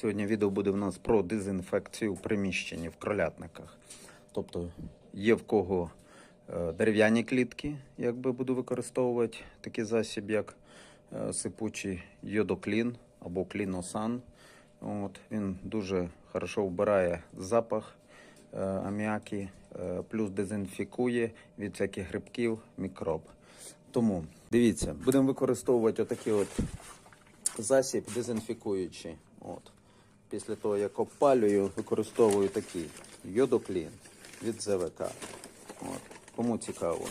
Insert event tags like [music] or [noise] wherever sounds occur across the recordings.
Сьогодні відео буде в нас про дезінфекцію в приміщенні в кролятниках. Тобто є в кого е, дерев'яні клітки, якби буду використовувати такий засіб, як е, сипучий йодоклін або кліносан. От, він дуже хорошо вбирає запах е, аміаки, плюс дезінфікує від всяких грибків, мікроб. Тому дивіться, будемо використовувати отакий от засіб дезінфікуючий. От. Після того, як опалюю, використовую такий йодоклін від ЗВК. От. Кому цікаво.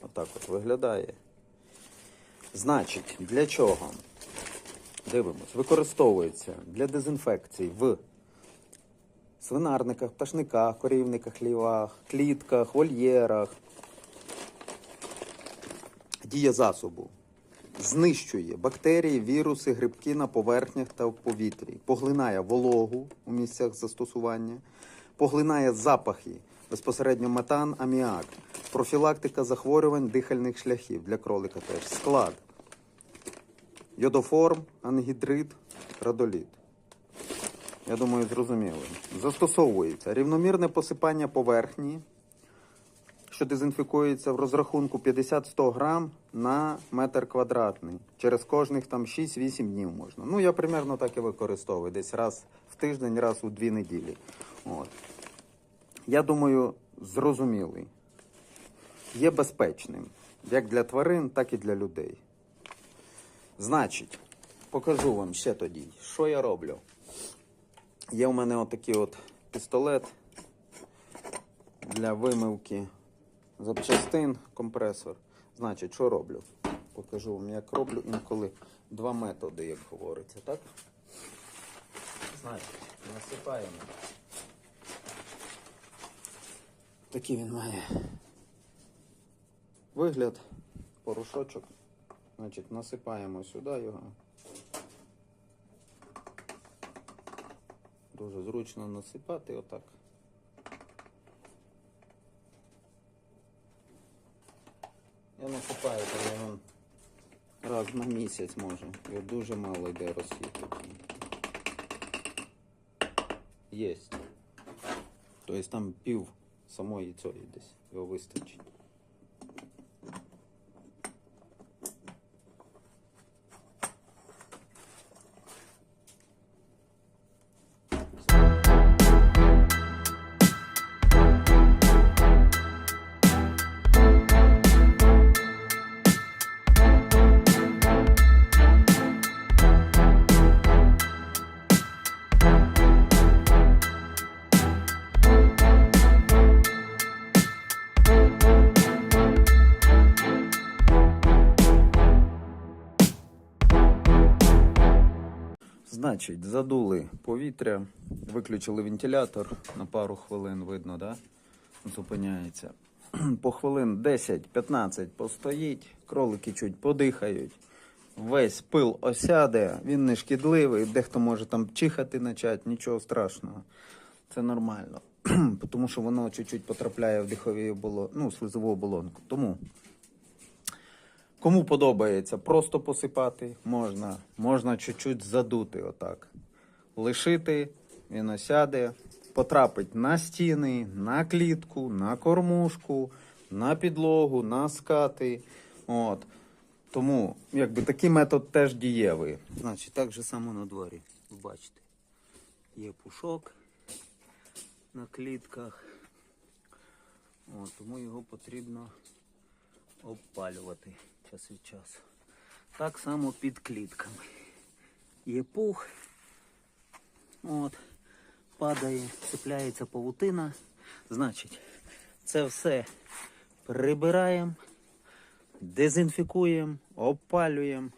Отак от виглядає. Значить, для чого? Дивимось, використовується для дезінфекції в свинарниках, пташниках, корівниках, лівах, клітках, вольєрах. Дія засобу знищує бактерії, віруси, грибки на поверхнях та в повітрі, поглинає вологу у місцях застосування, поглинає запахи, безпосередньо метан, аміак, профілактика захворювань дихальних шляхів. Для кролика теж, склад, йодоформ, ангідрид, радоліт. Я думаю, зрозуміло. Застосовується рівномірне посипання поверхні, що дезінфікується в розрахунку 50-100 грам на метр квадратний. Через кожних там 6-8 днів можна. Ну, я примерно так і використовую. Десь раз в тиждень, раз у дві неділі. От. Я думаю, зрозумілий. Є безпечним як для тварин, так і для людей. Значить, покажу вам ще тоді, що я роблю. Є у мене отакий от пістолет для вимивки запчастин, компресор. Значить, що роблю? Покажу вам, як роблю інколи два методи, як говориться, так? Значить, насипаємо. Такий він має вигляд, порошочок. Значить, насипаємо сюди його. Дуже зручно насипати отак. Я насипаю телефон раз на місяць може. Його дуже мало йде розхід. Єсть. Тобто там пів самої цієї десь його вистачить. Значить, задули повітря, виключили вентилятор на пару хвилин, видно, да? Зупиняється. [clears throat] По хвилин 10-15 постоїть, кролики чуть подихають, весь пил осяде, він не шкідливий, дехто може там чихати почати, нічого страшного. Це нормально. [clears throat] Тому що воно чуть-чуть потрапляє в дихові ну, слизову оболонку. Тому Кому подобається просто посипати, можна. Можна чуть-чуть задути отак. Лишити, він осяде, потрапить на стіни, на клітку, на кормушку, на підлогу, на скати. От. Тому, якби такий метод теж дієвий. Значить, так же само на дворі. Бачите. Є пушок на клітках. От, тому його потрібно обпалювати час від часу. Так само під клітками. Є пух, от, падає, цепляється павутина. Значить, це все прибираємо, дезінфікуємо, обпалюємо